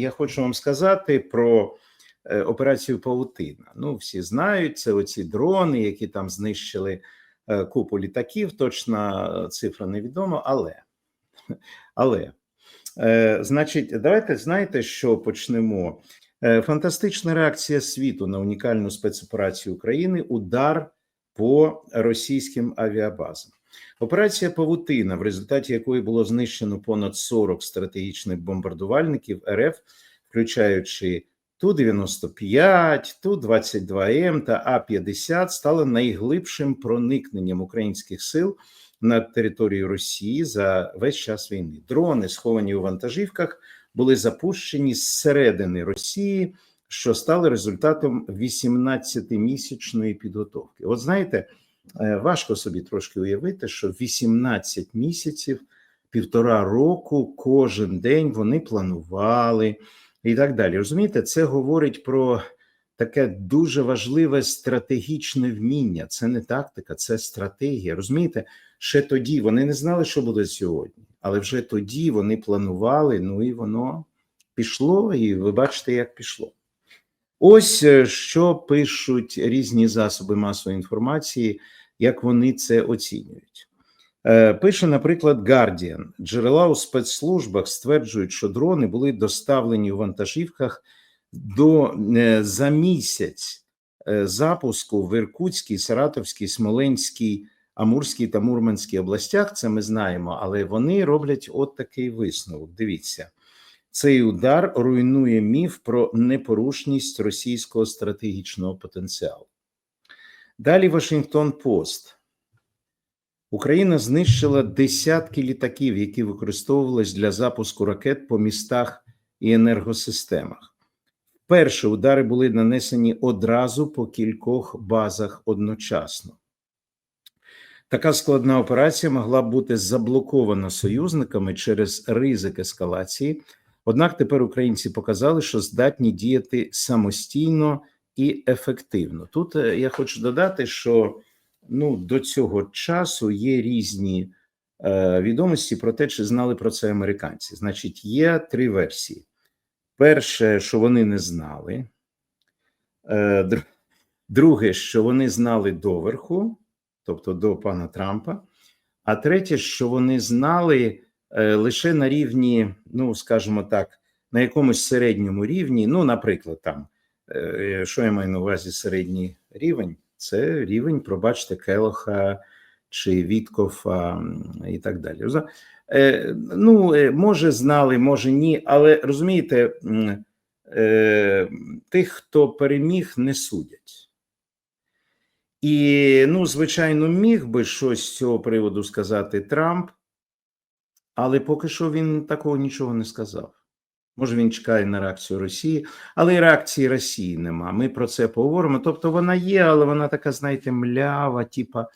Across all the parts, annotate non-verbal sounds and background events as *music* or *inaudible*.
Я хочу вам сказати про е, операцію Паутина. Ну, всі знають, це оці дрони, які там знищили е, купу літаків. Точна цифра невідома, але але е, значить, давайте знаєте, що почнемо. Е, Фантастична реакція світу на унікальну спецоперацію України удар по російським авіабазам. Операція Павутина, в результаті якої було знищено понад 40 стратегічних бомбардувальників РФ, включаючи Ту-95, Ту-22М та А-50, стала найглибшим проникненням українських сил на територію Росії за весь час війни. Дрони, сховані у вантажівках, були запущені зсередини Росії, що стало результатом 18-місячної підготовки. От знаєте, важко собі трошки уявити, що 18 місяців, півтора року, кожен день вони планували і так далі. Розумієте, це говорить про таке дуже важливе стратегічне вміння. Це не тактика, це стратегія. Розумієте, ще тоді вони не знали, що буде сьогодні, але вже тоді вони планували. Ну і воно пішло, і ви бачите, як пішло. Ось е, що пишуть різні засоби масової інформації, як вони це оцінюють. Е, Пише, наприклад, Guardian. Джерела у спецслужбах стверджують, що дрони були доставлені у вантажівках до е, за місяць запуску в Іркутській, Саратовській, Смоленській, Амурській та Мурманській областях. Це ми знаємо, але вони роблять от такий висновок. Дивіться. Цей удар руйнує міф про непорушність російського стратегічного потенціалу. Далі Вашингтон Пост. Україна знищила десятки літаків, які використовувались для запуску ракет по містах і енергосистемах. Перші удари були нанесені одразу по кількох базах одночасно. Така складна операція могла бути заблокована союзниками через ризик ескалації. Однак тепер українці показали, що здатні діяти самостійно і ефективно. Тут е, я хочу додати, що ну до цього часу є різні е, відомості про те, чи знали про це американці. Значить, є три версії: перше, що вони не знали, е, друге, що вони знали доверху, тобто до пана Трампа. А третє, що вони знали лише на рівні, ну скажімо так, на якомусь середньому рівні. Ну, наприклад, там е, що я маю на увазі середній рівень, це рівень, пробачте, Келоха чи Віткофа і так далі. Е, ну, е, може, знали, може ні, але розумієте, е, тих, хто переміг, не судять. І, ну, звичайно, міг би щось з цього приводу сказати Трамп, але поки що він такого нічого не сказав. Може, він чекає на реакцію Росії, але і реакції Росії нема. Ми про це поговоримо. Тобто вона є, але вона така, знаєте, млява, типа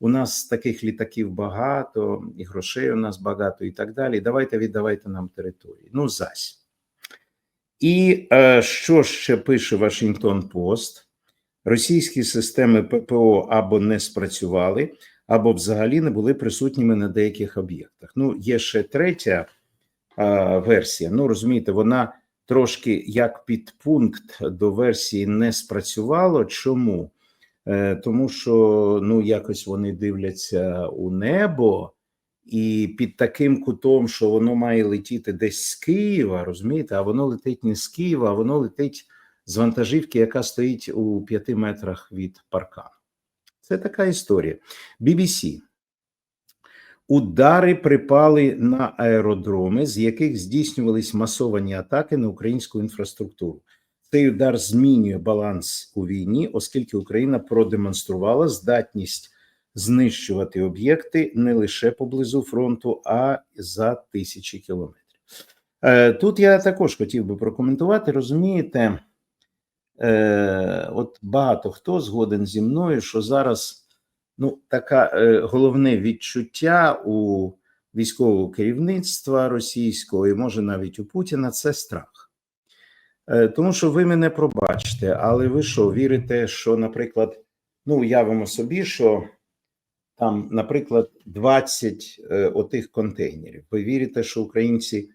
у нас таких літаків багато, і грошей у нас багато, і так далі. Давайте віддавайте нам території. Ну, зась. І е, що ще пише Вашингтон Пост? Російські системи ППО або не спрацювали, або взагалі не були присутніми на деяких об'єктах. Ну, є ще третя а, версія. Ну, розумієте, вона трошки як підпункт до версії не спрацювало. Чому? Е, тому що ну, якось вони дивляться у небо, і під таким кутом, що воно має летіти десь з Києва, розумієте, а воно летить не з Києва, а воно летить з вантажівки, яка стоїть у п'яти метрах від паркану. Це така історія. BBC. Удари припали на аеродроми, з яких здійснювались масовані атаки на українську інфраструктуру. Цей удар змінює баланс у війні, оскільки Україна продемонструвала здатність знищувати об'єкти не лише поблизу фронту, а за тисячі кілометрів. Е, Тут я також хотів би прокоментувати. Розумієте, е, от багато хто згоден зі мною, що зараз ну, така е, головне відчуття у військового керівництва російського і може навіть у Путіна це страх. Е, Тому що ви мене пробачте, але ви що вірите, що, наприклад, ну уявимо собі, що там, наприклад, 20 е, отих контейнерів. Ви вірите, що українці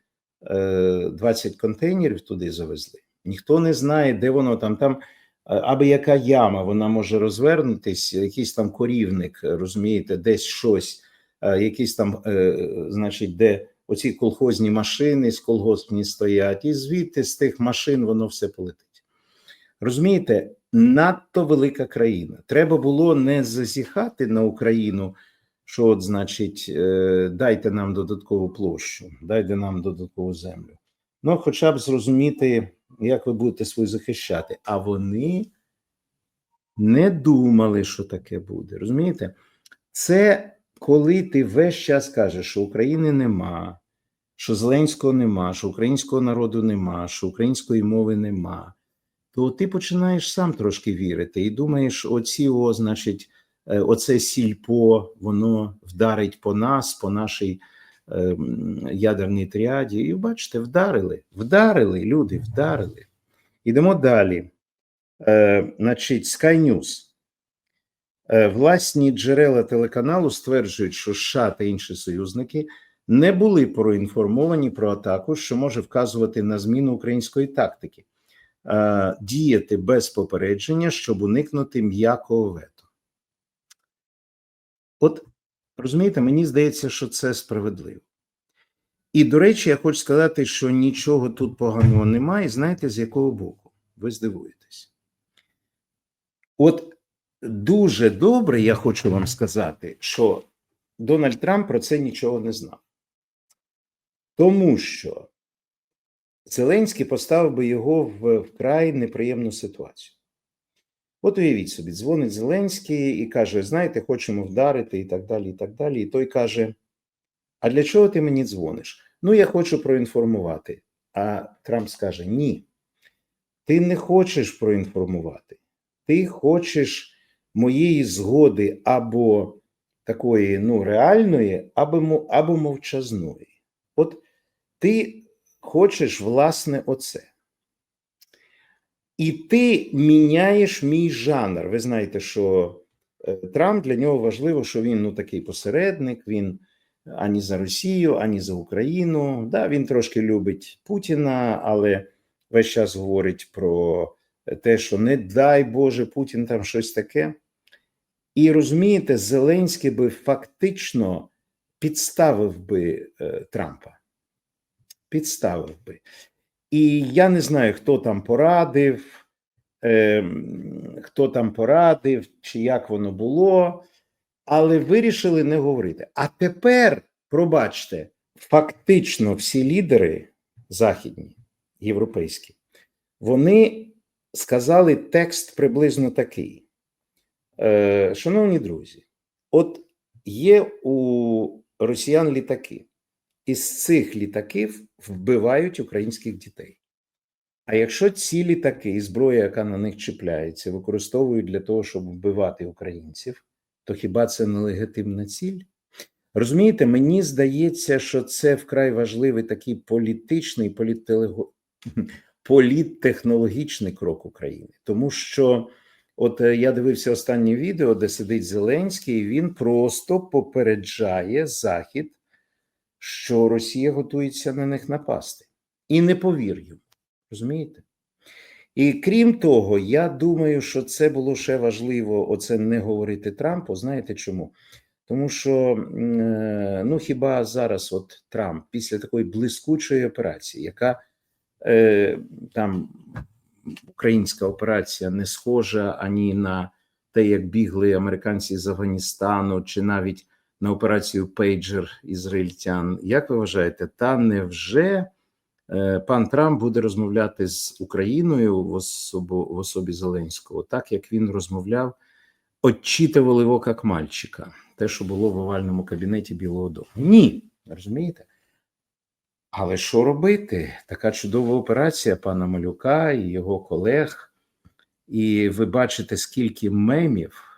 е, 20 контейнерів туди завезли. Ніхто не знає, де воно там. Там аби яка яма, вона може розвернутись, якийсь там корівник, розумієте, десь щось, якийсь там, е, значить, де оці колхозні машини з колгоспні стоять, і звідти з тих машин воно все полетить. Розумієте, надто велика країна. Треба було не зазіхати на Україну, що, от, значить, е, дайте нам додаткову площу, дайте нам додаткову землю. Ну, хоча б зрозуміти, як ви будете свою захищати. А вони не думали, що таке буде. Розумієте? Це коли ти весь час кажеш, що України нема, що Зеленського нема, що українського народу нема, що української мови нема, то ти починаєш сам трошки вірити і думаєш, оці, о, значить, е, оце сільпо, воно вдарить по нас, по нашій ядерній тріаді. І бачите, вдарили, вдарили, люди, вдарили. Ідемо далі. Е, значить, Sky News. Е, Власні джерела телеканалу стверджують, що США та інші союзники не були проінформовані про атаку, що може вказувати на зміну української тактики, е, діяти без попередження, щоб уникнути м'якого вето. От розумієте, мені здається, що це справедливо. І, до речі, я хочу сказати, що нічого тут поганого немає. Знаєте, з якого боку? Ви здивуєтесь. От дуже добре, я хочу вам сказати, що Дональд Трамп про це нічого не знав. Тому що Зеленський поставив би його в вкрай неприємну ситуацію. От уявіть собі, дзвонить Зеленський і каже: знаєте, хочемо вдарити, і так далі. І так далі. І той каже: А для чого ти мені дзвониш? Ну, я хочу проінформувати. А Трамп скаже: Ні, ти не хочеш проінформувати. Ти хочеш моєї згоди або такої ну, реальної, або, або мовчазної. От ти хочеш, власне, оце. І ти міняєш мій жанр. Ви знаєте, що е, Трамп для нього важливо, що він ну такий посередник, він ані за Росію, ані за Україну. Да, він трошки любить Путіна, але весь час говорить про те, що не дай Боже, Путін там щось таке. І розумієте, Зеленський би фактично підставив би е, Трампа. Підставив би. І я не знаю, хто там порадив, е, хто там порадив, чи як воно було, але вирішили не говорити. А тепер, пробачте, фактично всі лідери західні, європейські, вони сказали текст приблизно такий. Е, Шановні друзі, от є у росіян літаки. Із цих літаків вбивають українських дітей. А якщо ці літаки і зброя, яка на них чіпляється, використовують для того, щоб вбивати українців, то хіба це не легітимна ціль? Розумієте, мені здається, що це вкрай важливий такий політичний, політтелего- *laughs* політтехнологічний крок України, тому що. От е, я дивився останнє відео, де сидить Зеленський, і він просто попереджає Захід, що Росія готується на них напасти. І не повір йому. Розумієте? І крім того, я думаю, що це було ще важливо оце не говорити Трампу. Знаєте чому? Тому що е, ну хіба зараз, от Трамп, після такої блискучої операції, яка е, там українська операція не схожа ані на те, як бігли американці з Афганістану, чи навіть на операцію Пейджер ізраїльтян. Як ви вважаєте, та невже е, пан Трамп буде розмовляти з Україною в, особу, в особі Зеленського, так як він розмовляв, отчитували його як мальчика, те, що було в овальному кабінеті Білого Дому? Ні, розумієте? Але що робити? Така чудова операція пана Малюка і його колег. І ви бачите, скільки мемів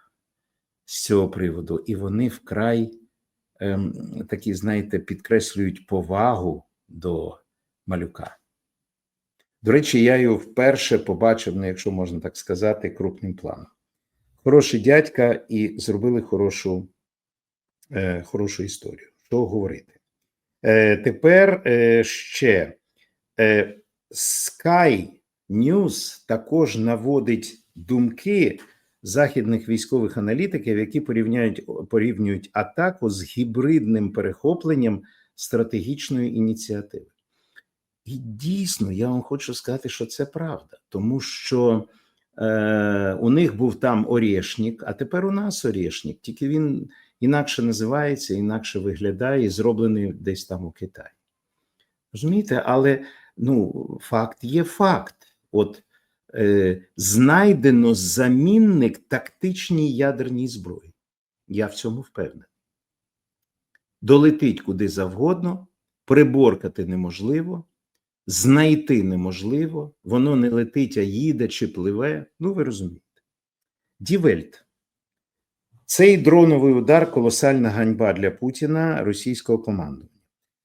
з цього приводу, і вони вкрай ем, такі, знаєте, підкреслюють повагу до малюка. До речі, я його вперше побачив, ну, якщо можна так сказати, крупним планом. Хороший дядька, і зробили хорошу, е, хорошу історію. Що говорити? Е, Тепер е, ще е, Sky News також наводить думки західних військових аналітиків, які порівняють порівнюють атаку з гібридним перехопленням стратегічної ініціативи. І дійсно, я вам хочу сказати, що це правда, тому що е, у них був там Орєшнік, а тепер у нас Орєшнік, тільки він інакше називається, інакше виглядає зроблений десь там у Китаї. Розумієте, але ну, факт є факт. От знайдено замінник тактичній ядерній зброї. Я в цьому впевнений. Долетить куди завгодно, приборкати неможливо, знайти неможливо, воно не летить, а їде чи пливе. Ну, ви розумієте. Дівельт. Цей дроновий удар колосальна ганьба для Путіна російського командування.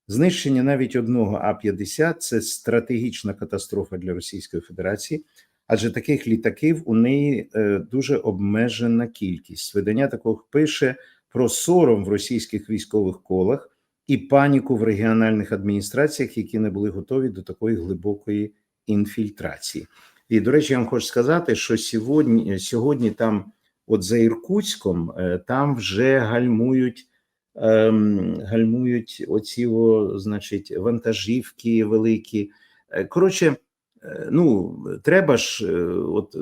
Знищення навіть одного А-50 це стратегічна катастрофа для Російської Федерації, адже таких літаків у неї е, дуже обмежена кількість. Видання такого пише про сором в російських військових колах і паніку в регіональних адміністраціях, які не були готові до такої глибокої інфільтрації. І до речі, я вам хочу сказати, що сьогодні, сьогодні там, от за Іркутськом, е, там вже гальмують. Ем, гальмують оці, значить, вантажівки великі. Е, Коротше, ну треба ж, е, от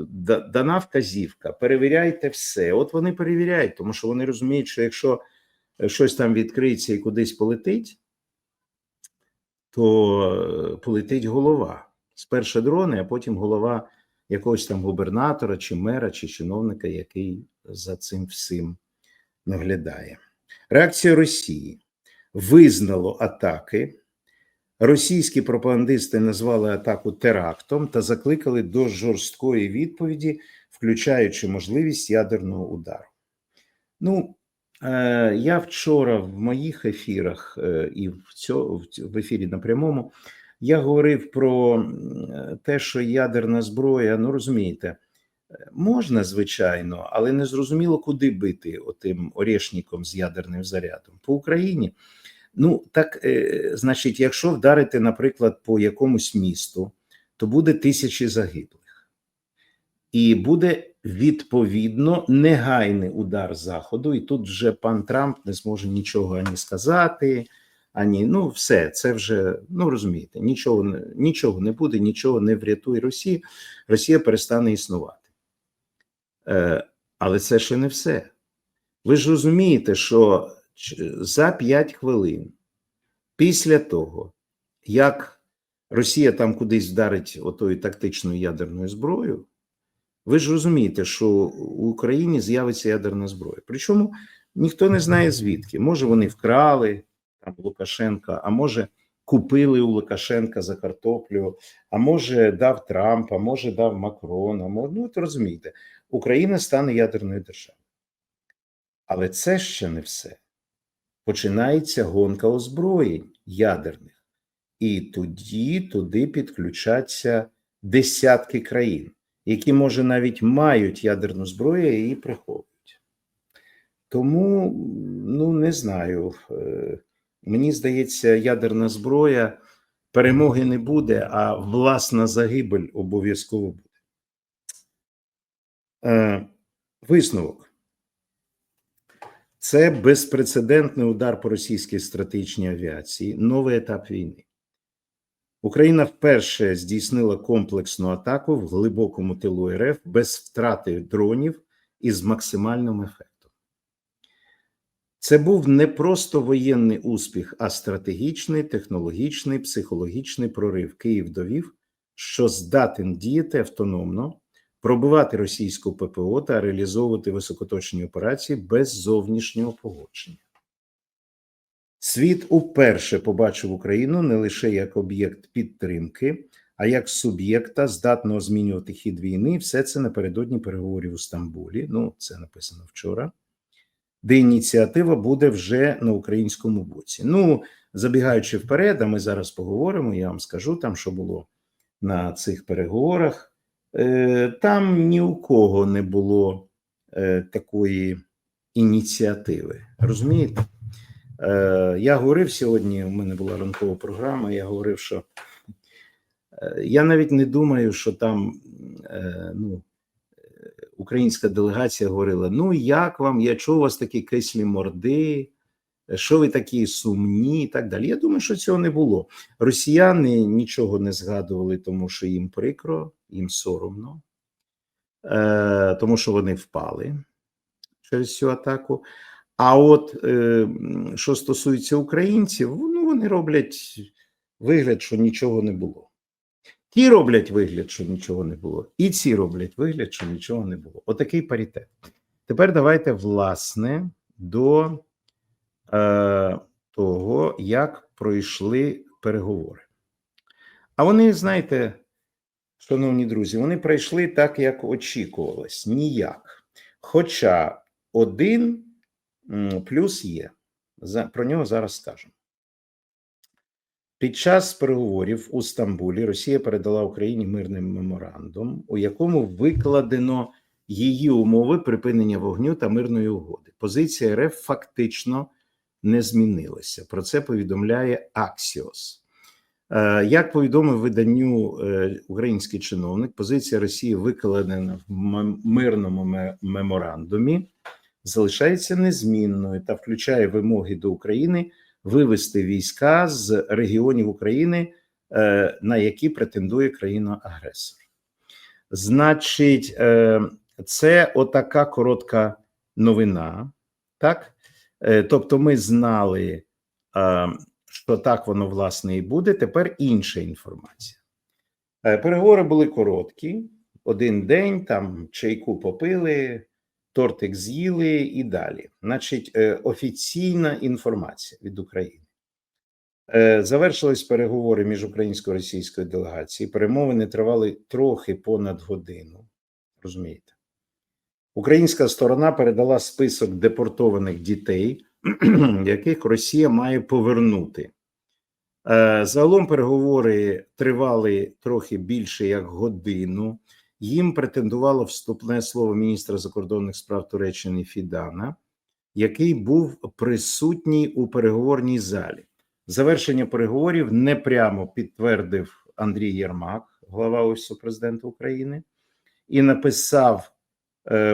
дана вказівка, перевіряйте все. От вони перевіряють, тому що вони розуміють, що якщо е, щось там відкриється і кудись полетить, то е, полетить голова. Спершу дрони, а потім голова якогось там губернатора, чи мера, чи чиновника, який за цим всім наглядає. Реакція Росії визнало атаки. Російські пропагандисти назвали атаку терактом та закликали до жорсткої відповіді, включаючи можливість ядерного удару. Ну, е, я вчора в моїх ефірах е, і в, цьо, в, ефірі на прямому я говорив про те, що ядерна зброя, ну розумієте, Можна, звичайно, але не зрозуміло, куди бити отим орішником з ядерним зарядом по Україні. Ну так, е, значить, якщо вдарити, наприклад, по якомусь місту, то буде тисячі загиблих, і буде відповідно негайний удар заходу. І тут вже пан Трамп не зможе нічого ані сказати, ані ну, все це вже ну розумієте, нічого нічого не буде, нічого не врятує Росію. Росія перестане існувати. Е, але це ще не все. Ви ж розумієте, що за 5 хвилин після того, як Росія там кудись вдарить отою тактичною ядерною зброєю, ви ж розумієте, що у Україні з'явиться ядерна зброя. Причому ніхто не знає звідки. Може, вони вкрали там Лукашенка, а може, купили у Лукашенка за картоплю, а може, дав Трамп, а може, дав Макрон, а може, ну, от розумієте. Україна стане ядерною державою. Але це ще не все. Починається гонка озброєнь ядерних. І тоді туди підключаться десятки країн, які, може, навіть мають ядерну зброю і приховують. Тому, ну, не знаю. е, Мені здається, ядерна зброя перемоги не буде, а власна загибель обов'язково буде. Е, Висновок. Це безпрецедентний удар по російській стратегічній авіації, новий етап війни. Україна вперше здійснила комплексну атаку в глибокому тилу РФ без втрати дронів і з максимальним ефектом. Це був не просто воєнний успіх, а стратегічний, технологічний, психологічний прорив. Київ довів, що здатен діяти автономно, пробивати російську ППО та реалізовувати високоточні операції без зовнішнього погодження. Світ уперше побачив Україну не лише як об'єкт підтримки, а як суб'єкта, здатного змінювати хід війни. Все це напередодні переговорів у Стамбулі. Ну, це написано вчора, де ініціатива буде вже на українському боці. Ну, забігаючи вперед, а ми зараз поговоримо. Я вам скажу там, що було на цих переговорах. Е, Там ні у кого не було е, такої ініціативи. Розумієте? Е, Я говорив сьогодні. У мене була ранкова програма. Я говорив, що я навіть не думаю, що там ну, українська делегація говорила: ну як вам? Я чув у вас такі кислі морди, що ви такі сумні, і так далі. Я думаю, що цього не було. Росіяни нічого не згадували, тому що їм прикро, їм соромно, е, тому що вони впали через цю атаку. А от е, що стосується українців, ну вони роблять вигляд, що нічого не було. Ті роблять вигляд, що нічого не було, і ці роблять вигляд, що нічого не було. Отакий паритет. Тепер давайте, власне, до е, того, як пройшли переговори. А вони, знаєте, шановні друзі, вони пройшли так, як очікувалось, ніяк. Хоча один плюс є. Про нього зараз скажемо. Під час переговорів у Стамбулі Росія передала Україні мирний меморандум, у якому викладено її умови припинення вогню та мирної угоди. Позиція РФ фактично не змінилася. Про це повідомляє Аксіос. Е, Як повідомив виданню е, український чиновник, позиція Росії викладена в мирному меморандумі, залишається незмінною та включає вимоги до України вивести війська з регіонів України, е, на які претендує країна-агресор. Значить, це отака коротка новина, так? Е, Тобто, ми знали, що так воно власне і буде. Тепер інша інформація. Е, Переговори були короткі, один день, там чайку попили, тортик з'їли і далі. Значить, е, офіційна інформація від України. Завершились переговори між українською і російською делегацією. Перемовини тривали трохи понад годину. Розумієте? Українська сторона передала список депортованих дітей, *clears throat* яких Росія має повернути. Е, Загалом переговори тривали трохи більше як годину. Їм претендувало вступне слово міністра закордонних справ Туреччини Фідана, який був присутній у переговорній залі. Завершення переговорів непрямо підтвердив Андрій Єрмак, глава Офісу президента України, і написав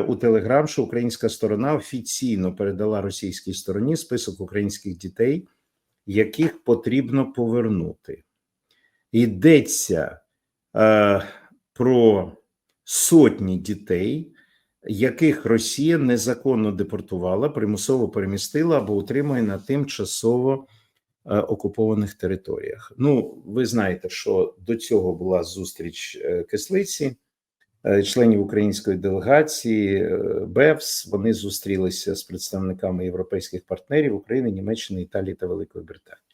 у Телеграм, що українська сторона офіційно передала російській стороні список українських дітей, яких потрібно повернути. Йдеться е, про сотні дітей, яких Росія незаконно депортувала, примусово перемістила або утримує на тимчасово е, окупованих територіях. Ну, ви знаєте, що до цього була зустріч е, кислиці, е, членів української делегації е, БЕВС. Вони зустрілися з представниками європейських партнерів України, Німеччини, Італії та Великої Британії.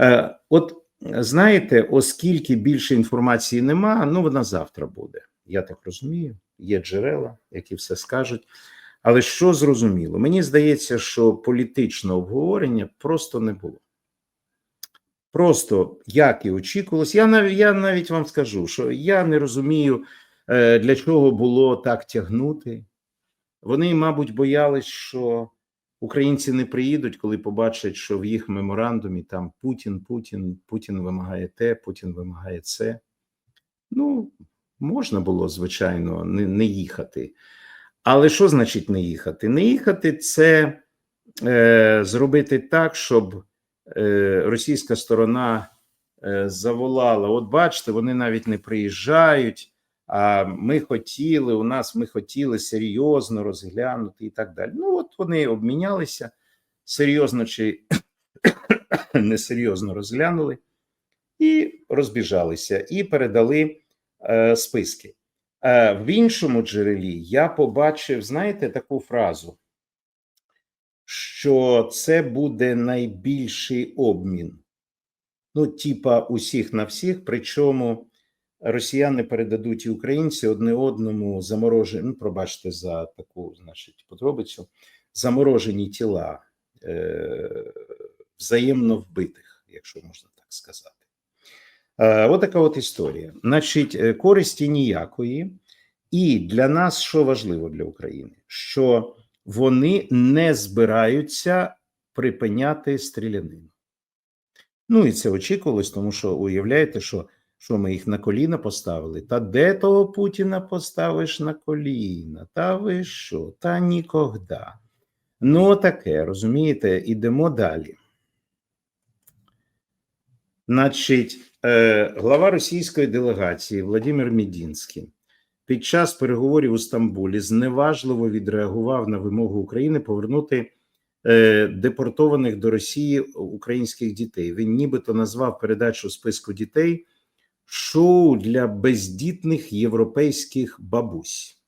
Е, От знаєте, оскільки більше інформації нема, ну вона завтра буде. Я так розумію. Є джерела, які все скажуть. Але що зрозуміло? Мені здається, що політичного обговорення просто не було. Просто як і очікувалось. Я навіть я навіть вам скажу, що я не розумію, е, для чого було так тягнути. Вони, мабуть, боялись, що українці не приїдуть, коли побачать, що в їх меморандумі там Путін, Путін, Путін вимагає те, Путін вимагає це. Ну, можна було, звичайно, не, не їхати. Але що значить не їхати? Не їхати це е, зробити так, щоб е, російська сторона е, заволала: от бачите, вони навіть не приїжджають. А ми хотіли, у нас ми хотіли серйозно розглянути і так далі. Ну, от вони обмінялися серйозно чи *coughs* несерйозно розглянули і розбіжалися, і передали е, списки. Е, в іншому джерелі я побачив, знаєте, таку фразу, що це буде найбільший обмін. Ну, типа усіх на всіх, причому росіяни передадуть і українці одне одному заморожені, ну, пробачте за таку, значить, подробицю, заморожені тіла е, взаємно вбитих, якщо можна так сказати. Е, От така от історія. Значить, е, користі ніякої. І для нас що важливо для України, що вони не збираються припиняти стрілянину. Ну і це очікувалось, тому що уявляєте, що, що ми їх на коліна поставили. Та де того Путіна поставиш на коліна? Та ви що? Та нікогда. Ну, таке, розумієте, ідемо далі. Значить, е, глава російської делегації Владимир Медінський під час переговорів у Стамбулі зневажливо відреагував на вимогу України повернути е, депортованих до Росії українських дітей. Він нібито назвав передачу списку дітей шоу для бездітних європейських бабусь.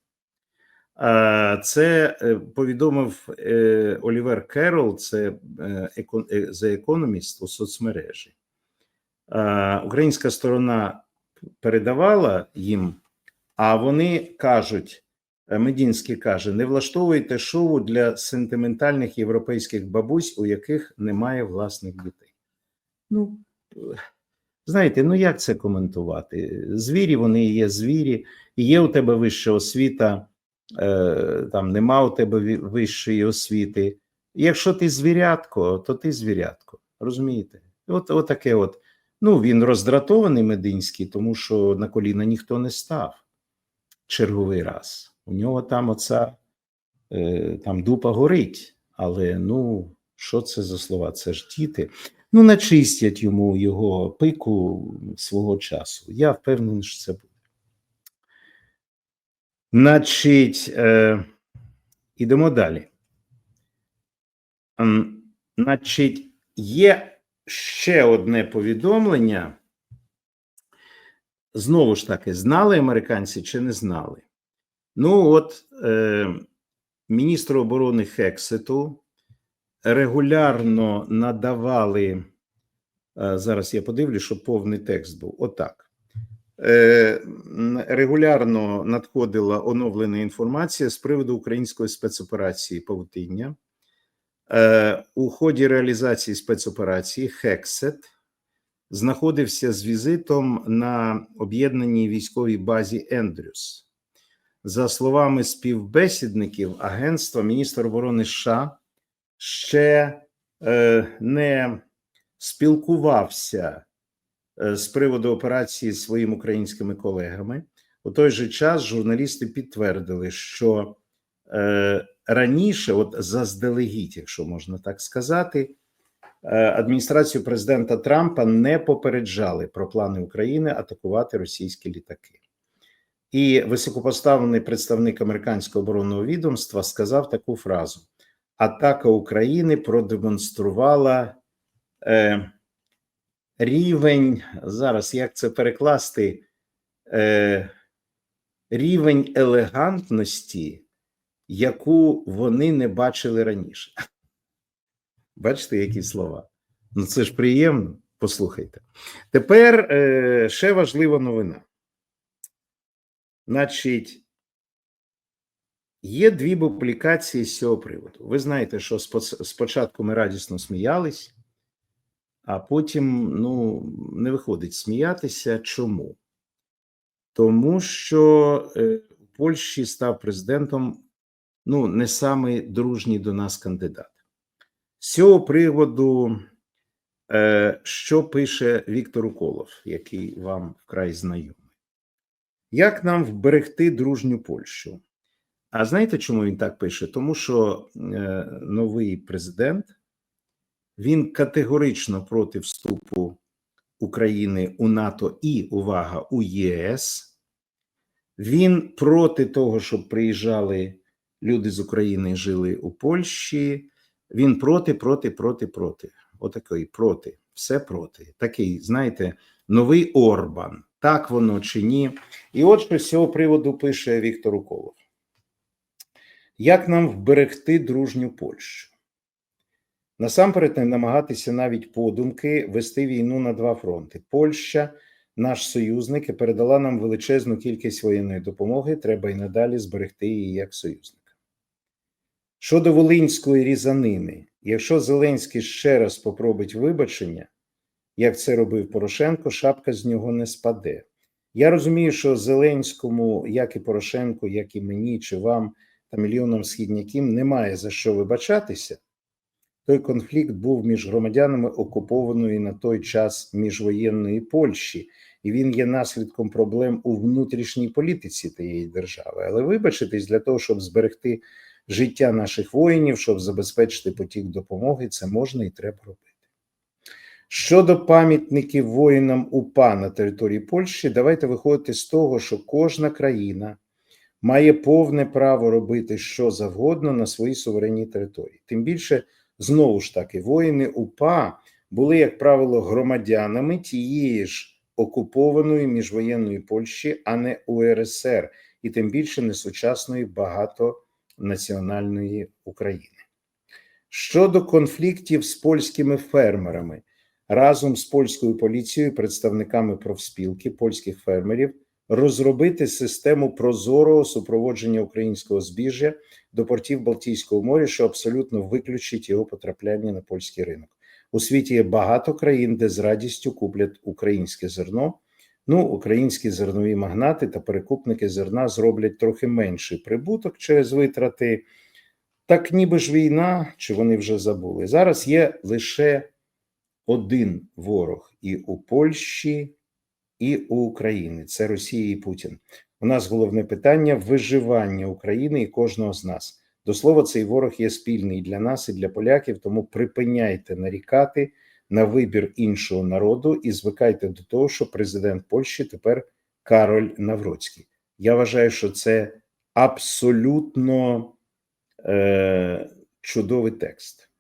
Це е, повідомив е, Олівер Керол, це е, The Economist у соцмережі. Українська сторона передавала їм, а вони кажуть: Медінський каже: не влаштовуйте шоу для сентиментальних європейських бабусь, у яких немає власних дітей. Ну, знаєте, ну як це коментувати? Звірі вони є звірі, і є у тебе вища освіта, е, там нема у тебе вищої освіти. Якщо ти звірятко, то ти звірятко. Розумієте? От, от таке от. Ну, він роздратований Мединський, тому що на коліна ніхто не став черговий раз. У нього там оця е, там дупа горить. Але ну, що це за слова? Це ж діти. Ну, начистять йому його пику свого часу. Я впевнений, що це буде. Значить, е, ідемо далі. Значить, є ще одне повідомлення. Знову ж таки, знали американці чи не знали? Ну, от е, міністр оборони Хексету регулярно надавали. е, Зараз я подивлюсь, щоб повний текст був. Отак. Е, регулярно надходила оновлена інформація з приводу української спецоперації Павутиння. Е, у ході реалізації спецоперації Хексет знаходився з візитом на об'єднаній військовій базі Ендрюс. За словами співбесідників агентства, міністр оборони США ще е, не спілкувався е, з приводу операції з своїми українськими колегами. У той же час журналісти підтвердили, що е, раніше, от заздалегідь, якщо можна так сказати, е, адміністрацію президента Трампа не попереджали про плани України атакувати російські літаки. І високопоставлений представник американського оборонного відомства сказав таку фразу: атака України продемонструвала е, рівень зараз, як це перекласти, е, рівень елегантності, яку вони не бачили раніше. *laughs* Бачите, які слова? Ну це ж приємно. Послухайте. Тепер е, ще важлива новина. Значить, є дві публікації з цього приводу. Ви знаєте, що спочатку ми радісно сміялись, а потім ну, не виходить сміятися. Чому? Тому що е, в Польщі став президентом ну, не самий дружній до нас кандидат. З цього приводу, е, що пише Віктор Уколов, який вам вкрай знайомий. Як нам вберегти дружню Польщу? А знаєте, чому він так пише? Тому що е, новий президент він категорично проти вступу України у НАТО і увага у ЄС. Він проти того, щоб приїжджали люди з України і жили у Польщі. Він проти, проти, проти, проти. Отакий проти, все проти. Такий, знаєте, новий Орбан. Так воно чи ні? І от що з цього приводу пише Віктор Уколов. Як нам вберегти дружню Польщу? Насамперед, не намагатися навіть подумки вести війну на два фронти. Польща, наш союзник, і передала нам величезну кількість воєнної допомоги. Треба і надалі зберегти її як союзника. Щодо волинської різанини, якщо Зеленський ще раз попробить вибачення, як це робив Порошенко, шапка з нього не спаде. Я розумію, що Зеленському, як і Порошенку, як і мені, чи вам та мільйонам східняків, немає за що вибачатися. той конфлікт був між громадянами окупованої на той час міжвоєнної Польщі, і він є наслідком проблем у внутрішній політиці тієї держави. Але вибачитись для того, щоб зберегти життя наших воїнів, щоб забезпечити потік допомоги, це можна і треба робити. Щодо пам'ятників воїнам УПА на території Польщі, давайте виходити з того, що кожна країна має повне право робити що завгодно на своїй суверенній території. Тим більше, знову ж таки, воїни УПА були, як правило, громадянами тієї ж окупованої міжвоєнної Польщі, а не УРСР, і тим більше не сучасної багатонаціональної України. Щодо конфліктів з польськими фермерами, разом з польською поліцією, представниками профспілки польських фермерів, розробити систему прозорого супроводження українського збіжжя до портів Балтійського моря, що абсолютно виключить його потрапляння на польський ринок. У світі є багато країн, де з радістю куплять українське зерно. Ну, українські зернові магнати та перекупники зерна зроблять трохи менший прибуток через витрати. Так, ніби ж війна, чи вони вже забули. Зараз є лише один ворог і у Польщі, і у України. Це Росія і Путін. У нас головне питання виживання України і кожного з нас. До слова, цей ворог є спільний для нас і для поляків, тому припиняйте нарікати на вибір іншого народу і звикайте до того, що президент Польщі тепер Кароль Навроцький. Я вважаю, що це абсолютно е, чудовий текст.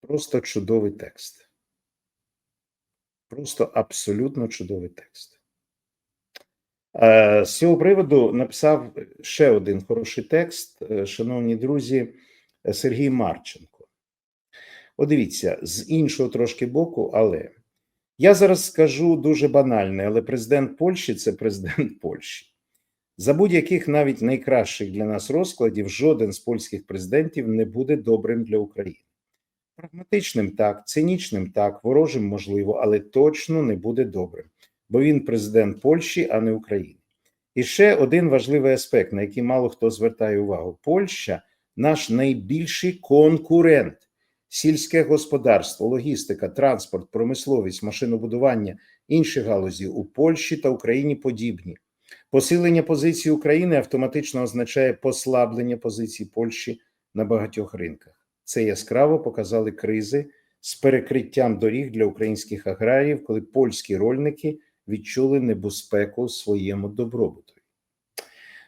Просто чудовий текст. Просто абсолютно чудовий текст. Е, З цього приводу написав ще один хороший текст, е, шановні друзі, е, Сергій Марченко. От дивіться, з іншого трошки боку, але я зараз скажу дуже банальне, але президент Польщі це президент *laughs* Польщі. За будь-яких навіть найкращих для нас розкладів, жоден з польських президентів не буде добрим для України. Прагматичним так, цинічним так, ворожим можливо, але точно не буде добрим, бо він президент Польщі, а не України. І ще один важливий аспект, на який мало хто звертає увагу: Польща наш найбільший конкурент. Сільське господарство, логістика, транспорт, промисловість, машинобудування, інші галузі у Польщі та Україні подібні. Посилення позиції України автоматично означає послаблення позицій Польщі на багатьох ринках. Це яскраво показали кризи з перекриттям доріг для українських аграріїв, коли польські рольники відчули небезпеку своєму добробуту.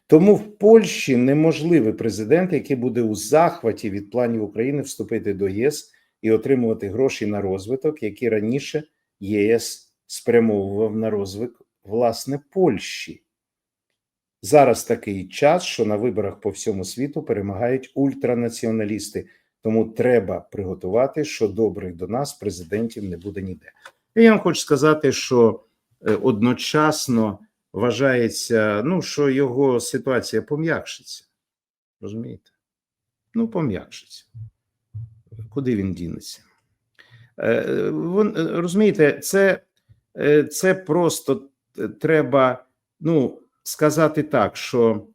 Тому в Польщі неможливий президент, який буде у захваті від планів України вступити до ЄС і отримувати гроші на розвиток, які раніше ЄС спрямовував на розвиток власне Польщі. Зараз такий час, що на виборах по всьому світу перемагають ультранаціоналісти. Тому треба приготувати, що добрих до нас президентів не буде ніде. І я вам хочу сказати, що е, одночасно вважається, ну, що його ситуація пом'якшиться. Розумієте? Ну, пом'якшиться. Куди він дінеться? Е, е, розумієте, це, це просто треба ну, сказати так, що.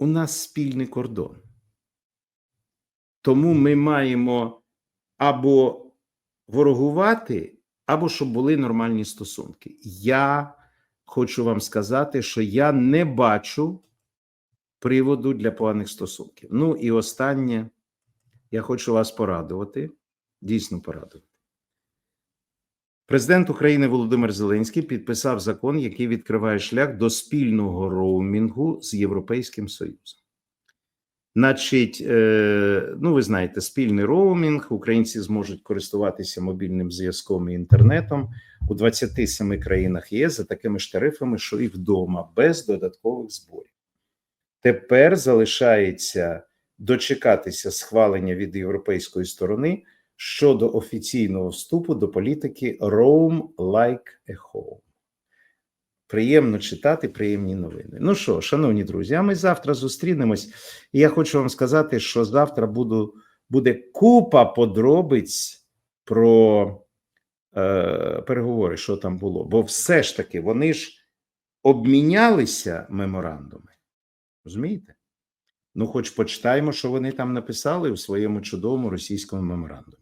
У нас спільний кордон. Тому ми маємо або ворогувати, або щоб були нормальні стосунки. Я хочу вам сказати, що я не бачу приводу для поганих стосунків. Ну і останнє, я хочу вас порадувати, дійсно порадувати. Президент України Володимир Зеленський підписав закон, який відкриває шлях до спільного роумінгу з Європейським Союзом. Значить, е, ну ви знаєте, спільний роумінг. Українці зможуть користуватися мобільним зв'язком і інтернетом у 27 країнах ЄС за такими ж тарифами, що і вдома, без додаткових зборів. Тепер залишається дочекатися схвалення від європейської сторони щодо офіційного вступу до політики Roam like a home. Приємно читати приємні новини. Ну що, шановні друзі, а ми завтра зустрінемось. І я хочу вам сказати, що завтра буду, буде купа подробиць про е, переговори, що там було. Бо все ж таки вони ж обмінялися меморандуми. Розумієте? Ну, хоч почитаємо, що вони там написали у своєму чудовому російському меморандумі.